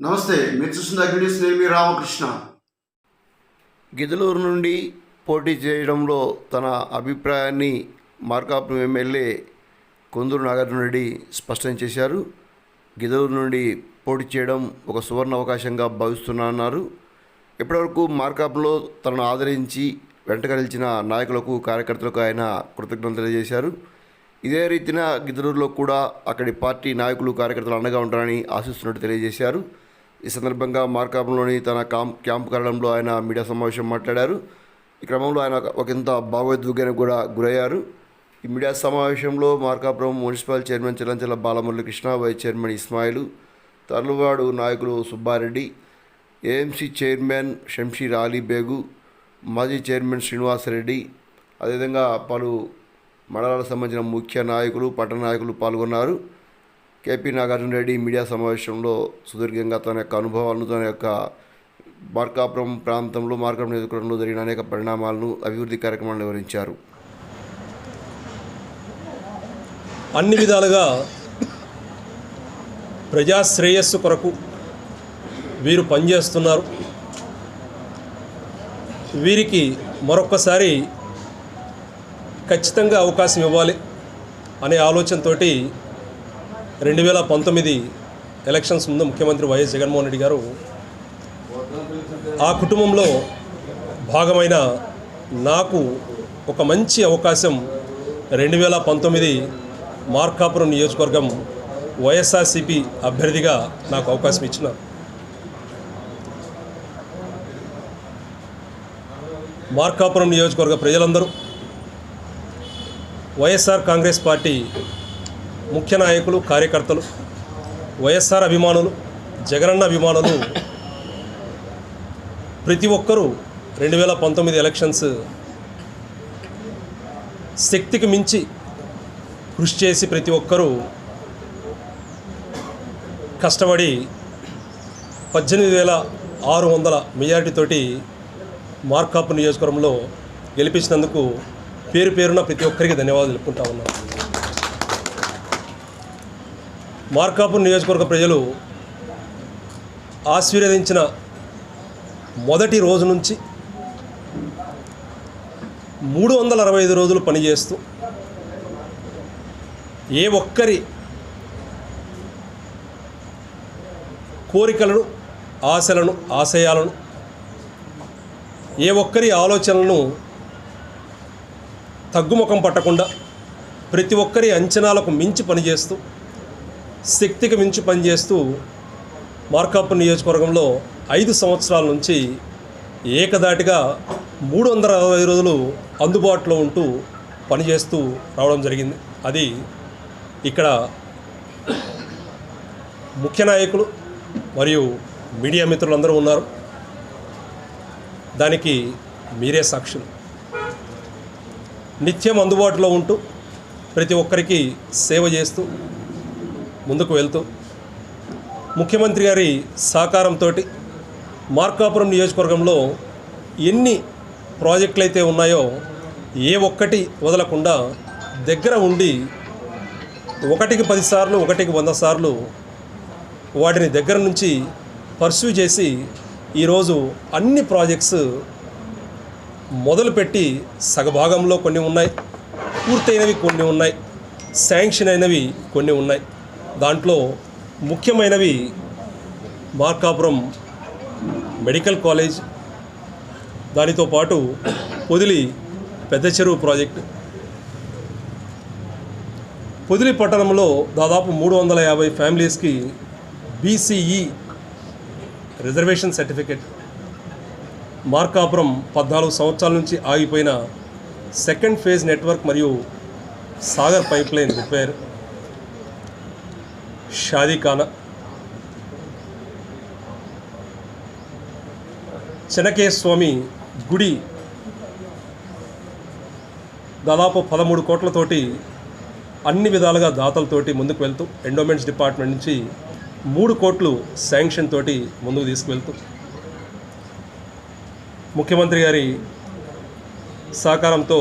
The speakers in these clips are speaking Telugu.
నమస్తే మీరు చూస్తున్న అగ్నిస్ నేను మీ రామకృష్ణ. గిదలూరు నుండి పోటీ చేయడంలో తన అభిప్రాయాన్ని మార్కాపురం ఎమ్మెల్యే కొందూరు నాగార్జున రెడ్డి స్పష్టం చేశారు. గిదలూరు నుండి పోటీ చేయడం ఒక సువర్ణ అవకాశంగా భావిస్తున్నానన్నారు ఇప్పటివరకు మార్కాపులో తనను ఆదరించి వెంట నిలిచిన నాయకులకు కార్యకర్తలకు ఆయన కృతజ్ఞతలు తెలియజేశారు. ఇదే రీతిన గిద్దలూరులో కూడా అక్కడి పార్టీ నాయకులు కార్యకర్తలు అండగా ఉంటారని ఆశిస్తున్నట్టు తెలియజేశారు. ఈ సందర్భంగా మార్కాపురంలోని తన క్యాంప్ క్యాంపు కార్యాలయంలో ఆయన మీడియా సమావేశం మాట్లాడారు. ఈ క్రమంలో ఆయన ఒకంత భావోద్వేగానికి కూడా గురయ్యారు. ఈ మీడియా సమావేశంలో Markapuram municipal chairman Chilamchala Balamuralikrishna vice chairman Ismail తర్లువాడు నాయకులు సుబ్బారెడ్డి ఏఎంసీ చైర్మన్ షంషీర్ అలీ బేగు మాజీ చైర్మన్ శ్రీనివాసరెడ్డి అదేవిధంగా పలు మండలాలకు సంబంధించిన ముఖ్య నాయకులు పట్టణ నాయకులు పాల్గొన్నారు. కేపీ నాగార్జున రెడ్డి మీడియా సమావేశంలో సుదీర్ఘంగా తన యొక్క అనుభవాలను తన యొక్క మార్కాపురం ప్రాంతంలో మార్కాపురం నియోజకవర్గంలో జరిగిన అనేక పరిణామాలను అభివృద్ధి కార్యక్రమాలను వివరించారు. అన్ని విధాలుగా ప్రజా శ్రేయస్సు కొరకు వీరు పనిచేస్తున్నారు. వీరికి మరొక్కసారి ఖచ్చితంగా అవకాశం ఇవ్వాలి అనే ఆలోచనతోటి రెండు వేల పంతొమ్మిది ఎలక్షన్స్ ముందు ముఖ్యమంత్రి వైఎస్ జగన్మోహన్ రెడ్డి గారు ఆ కుటుంబంలో భాగమైన నాకు ఒక మంచి అవకాశం రెండు వేల పంతొమ్మిది మార్కాపురం నియోజకవర్గం వైఎస్ఆర్సిపి అభ్యర్థిగా నాకు అవకాశం ఇచ్చిన. మార్కాపురం నియోజకవర్గ ప్రజలందరూ వైఎస్ఆర్ కాంగ్రెస్ పార్టీ ముఖ్య నాయకులు కార్యకర్తలు వైఎస్ఆర్ అభిమానులు జగనన్న అభిమానులు. ప్రతి ఒక్కరూ రెండు వేల పంతొమ్మిది ఎలక్షన్స్ శక్తికి మించి కృషి చేసి ప్రతి ఒక్కరూ కష్టపడి పద్దెనిమిది వేల ఆరు వందల మెజారిటీతోటి మార్కాపు నియోజకవర్గంలో గెలిపించినందుకు పేరు పేరున ప్రతి ఒక్కరికి ధన్యవాదాలు తెలుపుకుంటా ఉన్నాను. మార్కాపూర్ నియోజకవర్గ ప్రజలు ఆశీర్వదించిన మొదటి రోజు నుంచి మూడు వందల అరవై ఐదు రోజులు పనిచేస్తూ ఏ ఒక్కరి కోరికలను ఆశలను ఆశయాలను ఏ ఒక్కరి ఆలోచనలను తగ్గుముఖం పట్టకుండా ప్రతి ఒక్కరి అంచనాలకు మించి పనిచేస్తూ శక్తికి మించి పనిచేస్తూ మార్కాపు నియోజకవర్గంలో ఐదు సంవత్సరాల నుంచి ఏకదాటిగా మూడు వందల అరవై రోజులు అందుబాటులో ఉంటూ పనిచేస్తూ రావడం జరిగింది. అది ఇక్కడ ముఖ్య నాయకులు మరియు మీడియా మిత్రులందరూ ఉన్నారు. దానికి మీరే సాక్షులు. నిత్యం అందుబాటులో ఉంటూ ప్రతి ఒక్కరికి సేవ చేస్తూ ముందుకు వెళ్తూ ముఖ్యమంత్రి గారి సహకారంతో మార్కాపురం నియోజకవర్గంలో ఎన్ని ప్రాజెక్టులు అయితే ఉన్నాయో ఏ ఒక్కటి వదలకుండా దగ్గర ఉండి ఒకటికి పదిసార్లు ఒకటికి వంద సార్లు వాటిని దగ్గర నుంచి పర్సూ చేసి ఈరోజు అన్ని ప్రాజెక్ట్స్ మొదలుపెట్టి సగభాగంలో కొన్ని ఉన్నాయి పూర్తయినవి కొన్ని ఉన్నాయి శాంక్షన్ అయినవి కొన్ని ఉన్నాయి. దాంట్లో ముఖ్యమైనవి మార్కాపురం మెడికల్ కాలేజ్ దానితో పాటు పొదిలి పెద్ద చెరువు ప్రాజెక్టు. పొదిలి పట్టణంలో దాదాపు మూడు వందల యాభై ఫ్యామిలీస్కి బీసీఈ రిజర్వేషన్ సర్టిఫికెట్. మార్కాపురం పద్నాలుగు సంవత్సరాల నుంచి ఆగిపోయిన సెకండ్ ఫేజ్ నెట్వర్క్ మరియు సాగర్ పైప్లైన్ రిపేర్. షాదీఖానా. చెనకే స్వామి గుడి దాదాపు పదమూడు కోట్లతోటి అన్ని విధాలుగా దాతలతోటి ముందుకు వెళ్తూ ఎండోమెంట్స్ డిపార్ట్మెంట్ నుంచి మూడు కోట్లు శాంక్షన్ తోటి ముందుకు తీసుకువెళ్తూ ముఖ్యమంత్రి గారి సహకారంతో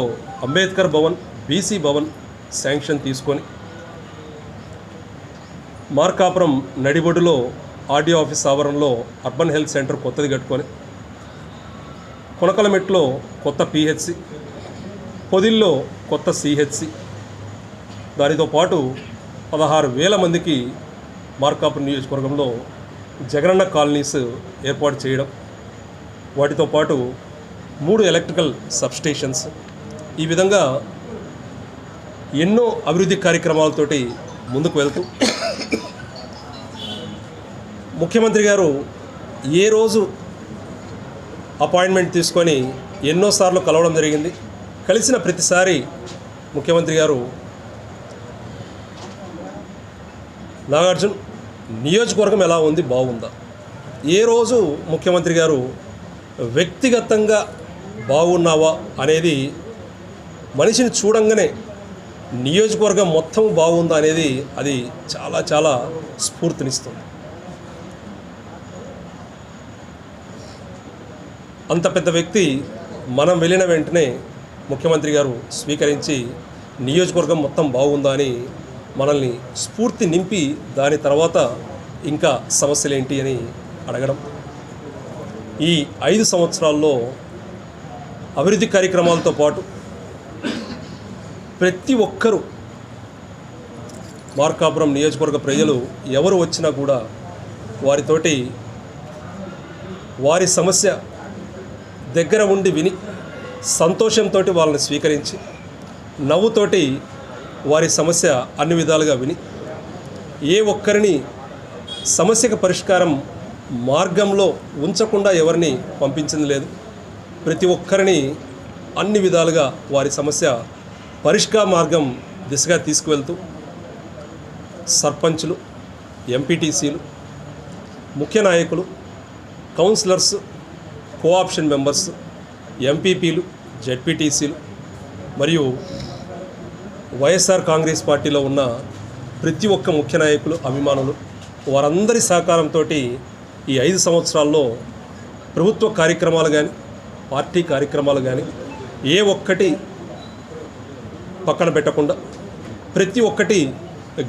అంబేద్కర్ భవన్ బీసీ భవన్ శాంక్షన్ తీసుకొని మార్కాపురం నడిబొడ్డులో ఆర్డీఓ ఆఫీస్ ఆవరణలో అర్బన్ హెల్త్ సెంటర్ కొత్తది కట్టుకొని కొనకలమెట్లో కొత్త పిహెచ్సి పొదిల్లో కొత్త సిహెచ్సి దానితో పాటు పదహారు వేల మందికి మార్కాపురం నియోజకవర్గంలో జగనన్న కాలనీస్ ఏర్పాటు చేయడం వాటితో పాటు మూడు ఎలక్ట్రికల్ సబ్స్టేషన్స్. ఈ విధంగా ఎన్నో అభివృద్ధి కార్యక్రమాలతోటి ముందుకు వెళ్తూ ముఖ్యమంత్రి గారు ఏ రోజు అపాయింట్మెంట్ తీసుకొని ఎన్నోసార్లు కలవడం జరిగింది. కలిసిన ప్రతిసారి ముఖ్యమంత్రి గారు నాగార్జున్ నియోజకవర్గం ఎలా ఉంది? బాగుందా? ఏ రోజు ముఖ్యమంత్రి గారు వ్యక్తిగతంగా బాగున్నావా అనేది మనిషిని చూడంగానే నియోజకవర్గం మొత్తం బాగుందా అనేది అది చాలా చాలా స్ఫూర్తినిస్తుంది. అంత పెద్ద వ్యక్తి మనం వెళ్ళిన వెంటనే ముఖ్యమంత్రి గారు స్వీకరించి నియోజకవర్గం మొత్తం బాగుందా అని మనల్ని స్ఫూర్తి నింపి దాని తర్వాత ఇంకా సమస్యలు ఏంటి అని అడగడం. ఈ ఐదు సంవత్సరాల్లో అభివృద్ధి కార్యక్రమాలతో పాటు ప్రతి ఒక్కరూ మార్కాపురం నియోజకవర్గ ప్రజలు ఎవరు వచ్చినా కూడా వారితోటి వారి సమస్య దగ్గర ఉండి విని సంతోషంతో వాళ్ళని స్వీకరించి నవ్వుతోటి వారి సమస్య అన్ని విధాలుగా విని ఏ ఒక్కరిని సమస్యకు పరిష్కారం మార్గంలో ఉంచకుండా ఎవరిని పంపించింది లేదు. ప్రతి ఒక్కరిని అన్ని విధాలుగా వారి సమస్య పరిష్కార మార్గం దిశగా తీసుకువెళ్తూ సర్పంచులు ఎంపీటీసీలు ముఖ్య నాయకులు కౌన్సిలర్స్ కోఆప్షన్ మెంబర్స్ ఎంపీపీలు జెడ్పీటీసీలు మరియు వైఎస్ఆర్ కాంగ్రెస్ పార్టీలో ఉన్న ప్రతి ఒక్క ముఖ్య నాయకులు అభిమానులు వారందరి సహకారంతో ఈ ఐదు సంవత్సరాల్లో ప్రభుత్వ కార్యక్రమాలు కానీ పార్టీ కార్యక్రమాలు కానీ ఏ ఒక్కటి పక్కన పెట్టకుండా ప్రతి ఒక్కటి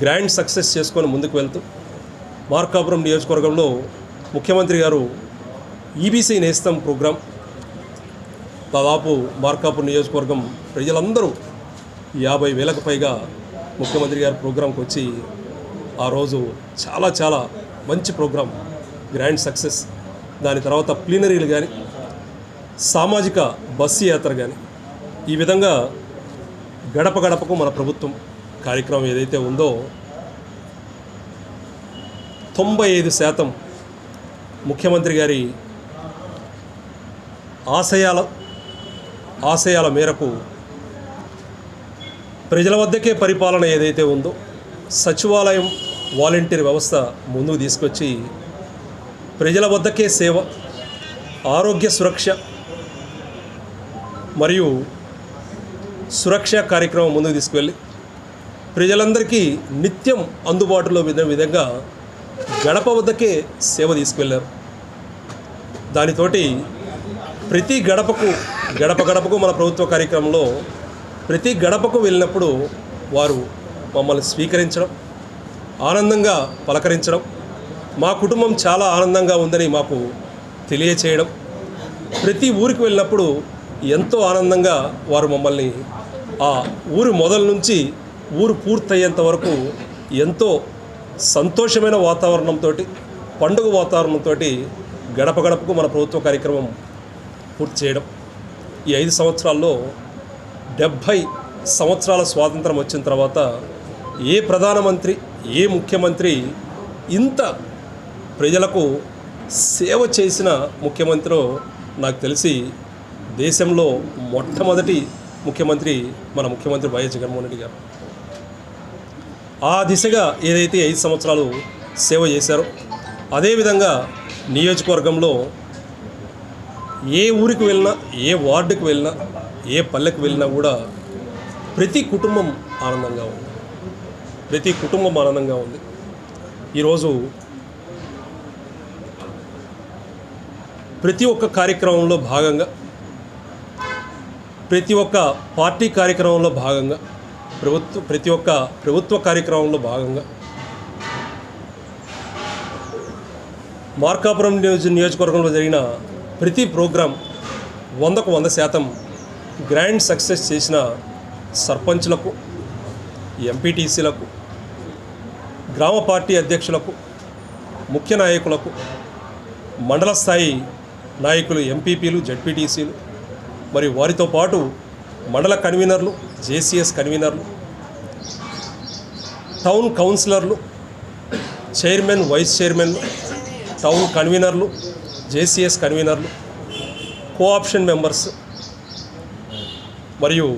గ్రాండ్ సక్సెస్ చేసుకొని ముందుకు వెళ్తూ మార్కాపురం నియోజకవర్గంలో ముఖ్యమంత్రి గారు ఈబీసీ నేస్తం ప్రోగ్రాం. దాదాపు మార్కాపూర్ నియోజకవర్గం ప్రజలందరూ యాభై వేలకు పైగా ముఖ్యమంత్రి గారి ప్రోగ్రాంకి వచ్చి ఆ రోజు చాలా చాలా మంచి ప్రోగ్రాం గ్రాండ్ సక్సెస్. దాని తర్వాత ప్లీనరీలు కానీ సామాజిక బస్సు యాత్ర కానీ ఈ విధంగా గడప గడపకు మన ప్రభుత్వం కార్యక్రమం ఏదైతే ఉందో తొంభై ఐదు శాతం ముఖ్యమంత్రి గారి ఆశయాల ఆశయాల మేరకు ప్రజల వద్దకే పరిపాలన ఏదైతే ఉందో సచివాలయం వాలంటీర్ వ్యవస్థ ముందుకు తీసుకొచ్చి ప్రజల వద్దకే సేవ ఆరోగ్య సురక్ష మరియు సురక్ష కార్యక్రమం ముందుకు తీసుకువెళ్ళి ప్రజలందరికీ నిత్యం అందుబాటులో విధ విధంగా గడప వద్దకే సేవ తీసుకువెళ్ళారు. దానితోటి ప్రతి గడపకు గడప గడపకు మన ప్రభుత్వ కార్యక్రమంలో ప్రతి గడపకు వెళ్ళినప్పుడు వారు మమ్మల్ని స్వీకరించడం ఆనందంగా పలకరించడం మా కుటుంబం చాలా ఆనందంగా ఉందని మాకు తెలియచేయడం ప్రతి ఊరికి వెళ్ళినప్పుడు ఎంతో ఆనందంగా వారు మమ్మల్ని ఆ ఊరు మొదల నుంచి ఊరు పూర్తయ్యేంత వరకు ఎంతో సంతోషమైన వాతావరణంతో పండుగ వాతావరణంతో గడప గడపకు మన ప్రభుత్వ కార్యక్రమం పూర్తి చేయడం. ఈ ఐదు సంవత్సరాల్లో డెబ్భై సంవత్సరాల స్వాతంత్రం వచ్చిన తర్వాత ఏ ప్రధానమంత్రి ఏ ముఖ్యమంత్రి ఇంత ప్రజలకు సేవ చేసిన ముఖ్యమంత్రిలో నాకు తెలిసి దేశంలో మొట్టమొదటి ముఖ్యమంత్రి మన ముఖ్యమంత్రి వైఎస్ జగన్మోహన్ రెడ్డి గారు. ఆ దిశగా ఏదైతే ఐదు సంవత్సరాలు సేవ చేశారో అదేవిధంగా నియోజకవర్గంలో ఏ ఊరికి వెళ్ళినా ఏ వార్డుకి వెళ్ళినా ఏ పల్లెకి వెళ్ళినా కూడా ప్రతి కుటుంబం ఆనందంగా ఉంది. ప్రతి కుటుంబం ఆనందంగా ఉంది. ఈరోజు ప్రతి ఒక్క కార్యక్రమంలో భాగంగా ప్రతి ఒక్క పార్టీ కార్యక్రమంలో భాగంగా ప్రభుత్వ ప్రతి ఒక్క ప్రభుత్వ కార్యక్రమంలో భాగంగా మార్కాపురం నియోజ నియోజకవర్గంలో జరిగిన ప్రతి ప్రోగ్రాం వందకు వంద శాతం గ్రాండ్ సక్సెస్ చేసిన సర్పంచ్లకు ఎంపీటీసీలకు గ్రామ పార్టీ అధ్యక్షులకు ముఖ్య నాయకులకు మండల స్థాయి నాయకులు ఎంపీపీలు జడ్పీటీసీలు మరియు వారితో పాటు మండల కన్వీనర్లు జేసీఎస్ కన్వీనర్లు టౌన్ కౌన్సిలర్లు చైర్మన్ వైస్ చైర్మన్లు టౌన్ కన్వీనర్లు జేసీఎస్ కన్వీనర్లు కోఆప్షన్ మెంబర్స్ మరియు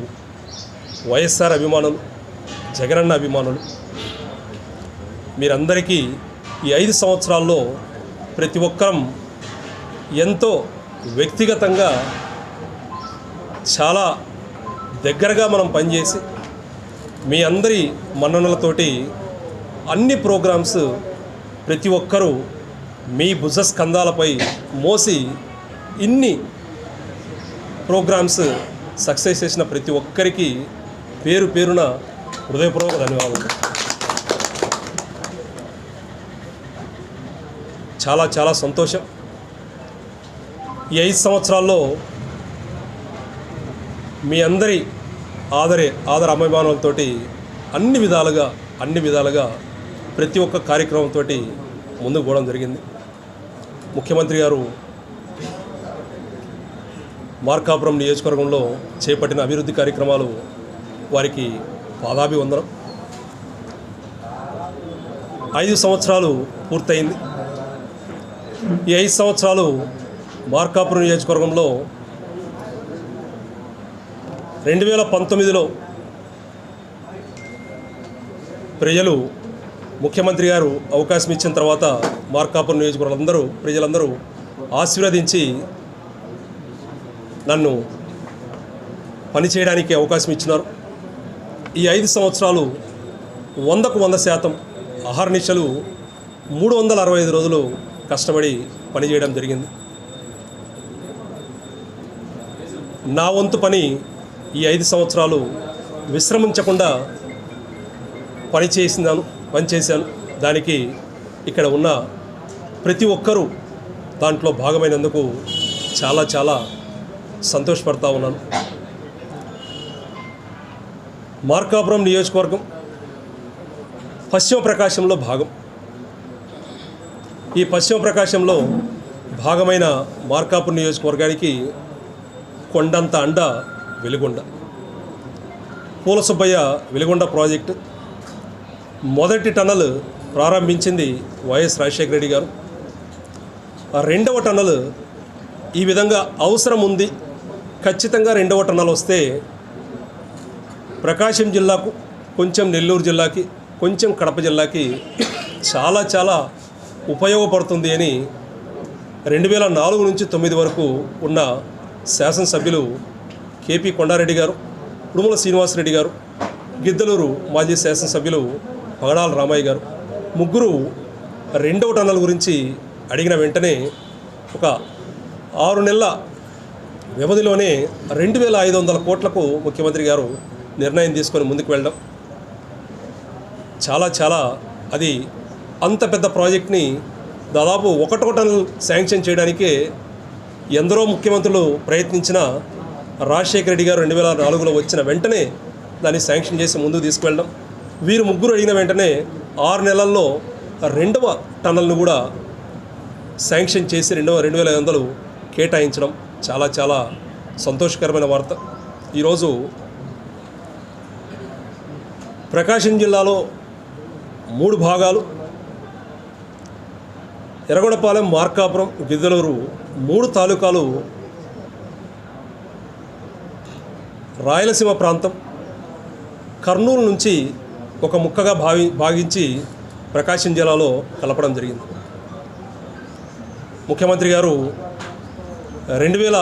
వైఎస్ఆర్ అభిమానులు జగనన్న అభిమానులు. మీరందరికీ ఈ ఐదు సంవత్సరాల్లో ప్రతి ఒక్కరం ఎంతో వ్యక్తిగతంగా చాలా దగ్గరగా మనం పనిచేసి మీ అందరి మన్ననలతోటి అన్ని ప్రోగ్రామ్స్ ప్రతి ఒక్కరూ మీ భుజ స్కందాలపై మోసి ఇన్ని ప్రోగ్రామ్స్ సక్సెస్ చేసిన ప్రతి ఒక్కరికి పేరు పేరున హృదయపూర్వక ధన్యవాదాలు చాలా చాలా సంతోషం. ఈ ఐదు సంవత్సరాల్లో మీ అందరి ఆదరే ఆదర అభిమానులతో అన్ని విధాలుగా అన్ని విధాలుగా ప్రతి ఒక్క కార్యక్రమంతో ముందుకు పోవడం జరిగింది. ముఖ్యమంత్రి గారు మార్కాపురం నియోజకవర్గంలో చేపట్టిన అభివృద్ధి కార్యక్రమాలు వారికి పాదాభివందనం. ఐదు సంవత్సరాలు పూర్తయింది. ఈ ఐదు సంవత్సరాలు మార్కాపురం నియోజకవర్గంలో రెండు వేల పంతొమ్మిదిలో ప్రజలు ముఖ్యమంత్రి గారు అవకాశం ఇచ్చిన తర్వాత మార్కాపురం నియోజకవర్గాలందరూ ప్రజలందరూ ఆశీర్వదించి నన్ను పనిచేయడానికి అవకాశం ఇచ్చినారు. ఈ ఐదు సంవత్సరాలు వందకు వంద శాతం అహర్నిశలు మూడు వందల అరవై ఐదు రోజులు కష్టపడి పనిచేయడం జరిగింది. నా వంతు పని ఈ ఐదు సంవత్సరాలు విశ్రమించకుండా పని పనిచేశాను. పని చేశాను దానికి ఇక్కడ ఉన్న ప్రతి ఒక్కరూ దాంట్లో భాగమైనందుకు చాలా చాలా సంతోషపడతా ఉన్నాను. మార్కాపురం నియోజకవర్గం పశ్చిమ ప్రకాశంలో భాగం. ఈ పశ్చిమ ప్రకాశంలో భాగమైన మార్కాపురం నియోజకవర్గానికి కొండంత అండ వెలుగొండ. పూల సుబ్బయ్య వెలుగొండ ప్రాజెక్టు మొదటి టనల్ ప్రారంభించింది వైఎస్ రాజశేఖర రెడ్డి గారు. ఆ రెండవ టనల్ ఈ విధంగా అవసరం ఉంది. ఖచ్చితంగా రెండవ టనల్ వస్తే ప్రకాశం జిల్లాకు కొంచెం నెల్లూరు జిల్లాకి కొంచెం కడప జిల్లాకి చాలా చాలా ఉపయోగపడుతుంది అని రెండు వేల నాలుగు నుంచి తొమ్మిది వరకు ఉన్న శాసనసభ్యులు కేపీ కొండారెడ్డి గారు ఉడుమల శ్రీనివాసరెడ్డి గారు గిద్దలూరు మాజీ శాసనసభ్యులు పగడాల రామయ్య గారు. ముగ్గురు రెండవ టన్నల్ గురించి అడిగిన వెంటనే ఒక ఆరు నెలల వ్యవధిలోనే రెండు వేల ఐదు వందల కోట్లకు ముఖ్యమంత్రి గారు నిర్ణయం తీసుకొని ముందుకు వెళ్ళడం. చాలా చాలా అది అంత పెద్ద ప్రాజెక్ట్ని దాదాపు ఒకటో టన్నులు శాంక్షన్ చేయడానికే ఎందరో ముఖ్యమంత్రులు ప్రయత్నించిన రాజశేఖర రెడ్డి గారు రెండు వేల నాలుగులో వచ్చిన వెంటనే దాన్ని శాంక్షన్ చేసి ముందుకు తీసుకువెళ్ళడం. వీరు ముగ్గురు అడిగిన వెంటనే ఆరు నెలల్లో రెండవ టన్నల్ను కూడా శాంక్షన్ చేసి రెండవ రెండు వేల ఐదు వందలు కేటాయించడం చాలా చాలా సంతోషకరమైన వార్త. ఈరోజు ప్రకాశం జిల్లాలో మూడు భాగాలు. ఎర్రగొడపాలెం మార్కాపురం గిద్దలూరు మూడు తాలూకాలు రాయలసీమ ప్రాంతం. కర్నూలు నుంచి ఒక ముక్కగా భావి భావించి ప్రకాశం జిల్లాలో కలపడం జరిగింది. ముఖ్యమంత్రి గారు రెండు వేల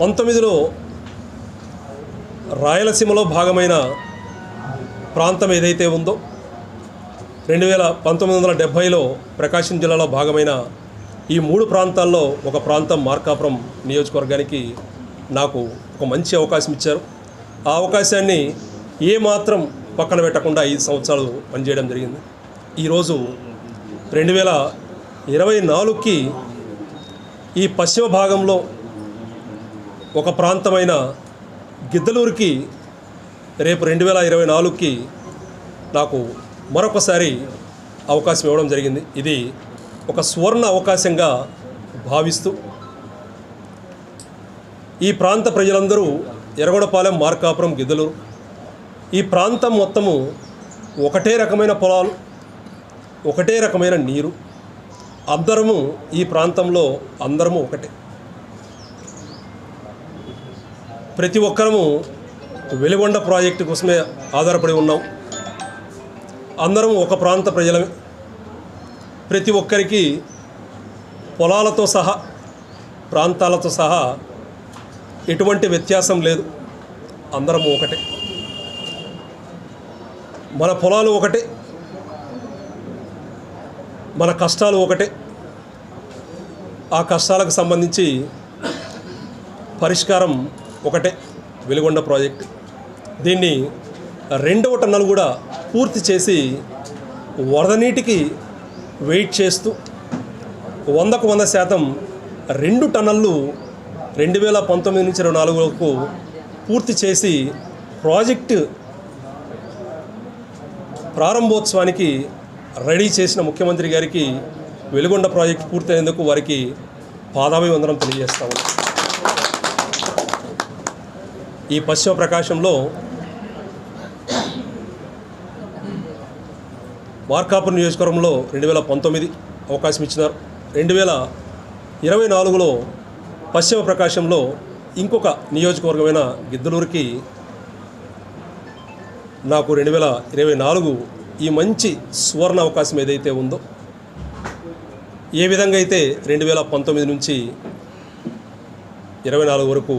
పంతొమ్మిదిలో రాయలసీమలో భాగమైన ప్రాంతం ఏదైతే ఉందో రెండు వేల పంతొమ్మిది వందల డెబ్భైలో ప్రకాశం జిల్లాలో భాగమైన ఈ మూడు ప్రాంతాల్లో ఒక ప్రాంతం మార్కాపురం నియోజకవర్గానికి నాకు ఒక మంచి అవకాశం ఇచ్చారు. ఆ అవకాశాన్ని ఏమాత్రం పక్కన పెట్టకుండా ఐదు సంవత్సరాలు పనిచేయడం జరిగింది. ఈరోజు రెండు వేల ఇరవై నాలుగుకి ఈ పశ్చిమ భాగంలో ఒక ప్రాంతమైన గిద్దలూరుకి రేపు రెండు వేల ఇరవై నాలుగుకి నాకు మరొకసారి అవకాశం ఇవ్వడం జరిగింది. ఇది ఒక సువర్ణ అవకాశంగా భావిస్తూ ఈ ప్రాంత ప్రజలందరూ ఎరగొడపాలెం మార్కాపురం గిద్దలూరు ఈ ప్రాంతం మొత్తము ఒకటే రకమైన పొలాలు ఒకటే రకమైన నీరు. అందరము ఈ ప్రాంతంలో అందరము ఒకటే. ప్రతి ఒక్కరము వెలుగొండ ప్రాజెక్టు కోసమే ఆధారపడి ఉన్నాం. అందరం ఒక ప్రాంత ప్రజలమే. ప్రతి ఒక్కరికి పొలాలతో సహా ప్రాంతాలతో సహా ఎటువంటి వ్యత్యాసం లేదు. అందరము ఒకటే. మన పొలాలు ఒకటే. మన కష్టాలు ఒకటే. ఆ కష్టాలకు సంబంధించి పరిష్కారం ఒకటే వెలుగొండ ప్రాజెక్ట్. దీన్ని రెండవ టన్నులు కూడా పూర్తి చేసి వరద నీటికి వెయిట్ చేస్తూ వందకు వంద శాతం రెండు టన్నులు రెండు వేల పంతొమ్మిది నుంచి ఇరవై నాలుగు వరకు పూర్తి చేసి ప్రాజెక్టు ప్రారంభోత్సవానికి రెడీ చేసిన ముఖ్యమంత్రి గారికి వెలుగొండ ప్రాజెక్టు పూర్తయినందుకు వారికి పాదాభివందనం వందనం తెలియజేస్తాము ఈ పశ్చిమ ప్రకాశంలో మార్కాపురం నియోజకవర్గంలో రెండు వేల పంతొమ్మిది అవకాశం ఇచ్చినారు. రెండు వేల ఇరవై నాలుగులో పశ్చిమ ప్రకాశంలో ఇంకొక నియోజకవర్గమైన గిద్దలూరుకి నాకు రెండు వేల ఇరవై నాలుగు ఈ మంచి సువర్ణ అవకాశం ఏదైతే ఉందో ఏ విధంగా అయితే రెండు వేల పంతొమ్మిది నుంచి ఇరవై నాలుగు వరకు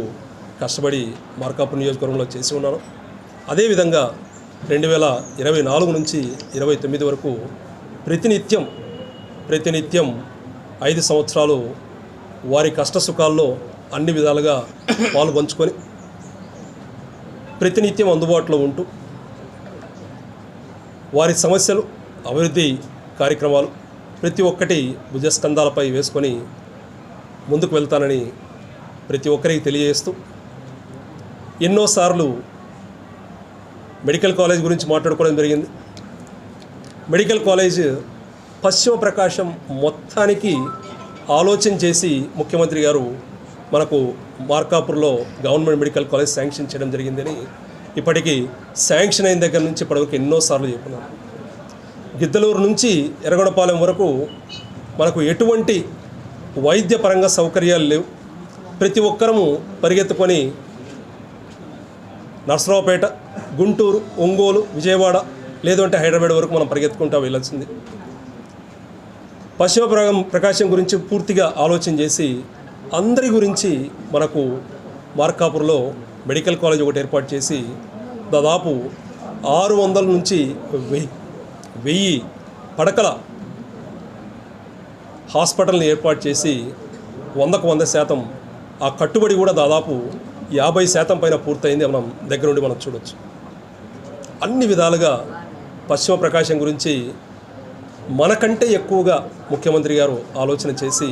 కష్టపడి మార్కాపు నియోజకవర్గంలో చేసి ఉన్నాను అదేవిధంగా రెండు వేల ఇరవై నాలుగు నుంచి ఇరవై తొమ్మిది వరకు ప్రతినిత్యం ప్రతినిత్యం ఐదు సంవత్సరాలు వారి కష్ట సుఖాల్లో అన్ని విధాలుగా పాలు పంచుకొని ప్రతినిత్యం అందుబాటులో ఉంటూ వారి సమస్యలు అభివృద్ధి కార్యక్రమాలు ప్రతి ఒక్కటి భుజస్కంధాలపై వేసుకొని ముందుకు వెళ్తానని ప్రతి ఒక్కరికి తెలియజేస్తూ ఎన్నోసార్లు మెడికల్ కాలేజ్ గురించి మాట్లాడుకోవడం జరిగింది. మెడికల్ కాలేజ్ పశ్చిమ ప్రకాశం మొత్తానికి ఆలోచన చేసి ముఖ్యమంత్రి గారు మనకు మార్కాపూర్లో గవర్నమెంట్ మెడికల్ కాలేజ్ శాంక్షన్ చేయడం జరిగిందని ఇప్పటికీ శాంక్షన్ అయిన దగ్గర నుంచి ఇప్పటివరకు ఎన్నోసార్లు చెప్పున్నాను గిద్దలూరు నుంచి ఎర్రగొండపాలెం వరకు మనకు ఎటువంటి వైద్యపరంగా సౌకర్యాలు లేవు. ప్రతి ఒక్కరము పరిగెత్తుకొని నర్సరావుపేట గుంటూరు ఒంగోలు విజయవాడ లేదంటే హైదరాబాద్ వరకు మనం పరిగెత్తుకుంటా వెళ్ళాల్సింది. పశ్చిమ ప్రగం ప్రకాశం గురించి పూర్తిగా ఆలోచన చేసి అందరి గురించి మనకు మార్కాపూర్లో మెడికల్ కాలేజ్ ఒకటి ఏర్పాటు చేసి దాదాపు ఆరు వందల నుంచి వెయ్యి వెయ్యి పడకల హాస్పిటల్ని ఏర్పాటు చేసి వందకు వంద శాతం ఆ కట్టుబడి కూడా దాదాపు యాభై శాతం పైన పూర్తయింది మనం దగ్గరుండి మనం చూడొచ్చు. అన్ని విధాలుగా పశ్చిమ ప్రకాశం గురించి మనకంటే ఎక్కువగా ముఖ్యమంత్రి గారు ఆలోచన చేసి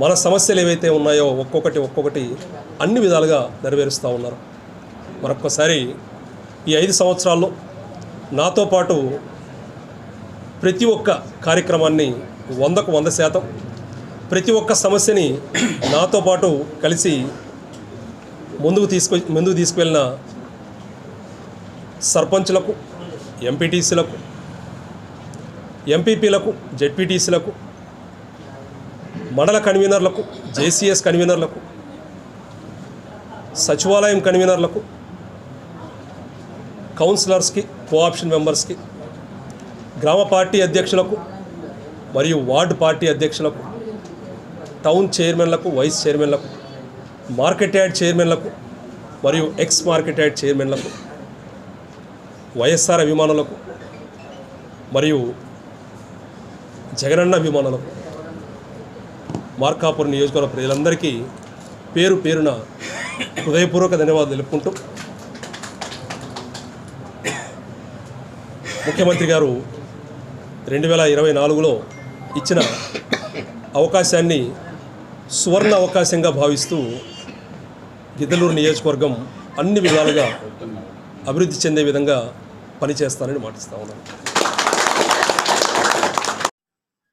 మన సమస్యలు ఏవైతే ఉన్నాయో ఒక్కొక్కటి ఒక్కొక్కటి అన్ని విధాలుగా నెరవేరుస్తూ ఉన్నారు. మరొక్కసారి ఈ ఐదు సంవత్సరాల్లో నాతో పాటు ప్రతి ఒక్క కార్యక్రమాన్ని వందకు వంద శాతం ప్రతి ఒక్క సమస్యని నాతో పాటు కలిసి ముందుకు తీసుకు ముందుకు తీసుకువెళ్ళిన సర్పంచులకు ఎంపీటీసీలకు ఎంపీపీలకు జెడ్పీటీసీలకు మండల కన్వీనర్లకు జేసీఎస్ కన్వీనర్లకు సచివాలయం కన్వీనర్లకు కౌన్సిలర్స్కి కోఆప్షన్ మెంబర్స్కి గ్రామ పార్టీ అధ్యక్షులకు మరియు వార్డు పార్టీ అధ్యక్షులకు టౌన్ చైర్మన్లకు వైస్ చైర్మన్లకు మార్కెట్ యార్డ్ చైర్మన్లకు మరియు ఎక్స్ మార్కెట్ యార్డ్ చైర్మన్లకు వైఎస్ఆర్ అభిమానులకు మరియు జగనన్న అభిమానులకు మార్కాపురం నియోజకవర్గ ప్రజలందరికీ పేరు పేరున హృదయపూర్వక ధన్యవాదాలు తెలుపుకుంటూ ముఖ్యమంత్రి గారు రెండు వేల ఇరవై నాలుగులో ఇచ్చిన అవకాశాన్ని సువర్ణ అవకాశంగా భావిస్తూ గిద్దలూరు నియోజకవర్గం అన్ని విధాలుగా అభివృద్ధి చెందే విధంగా పనిచేస్తానని మాటిస్తా ఉన్నాను.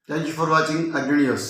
Thank you for watching Agni news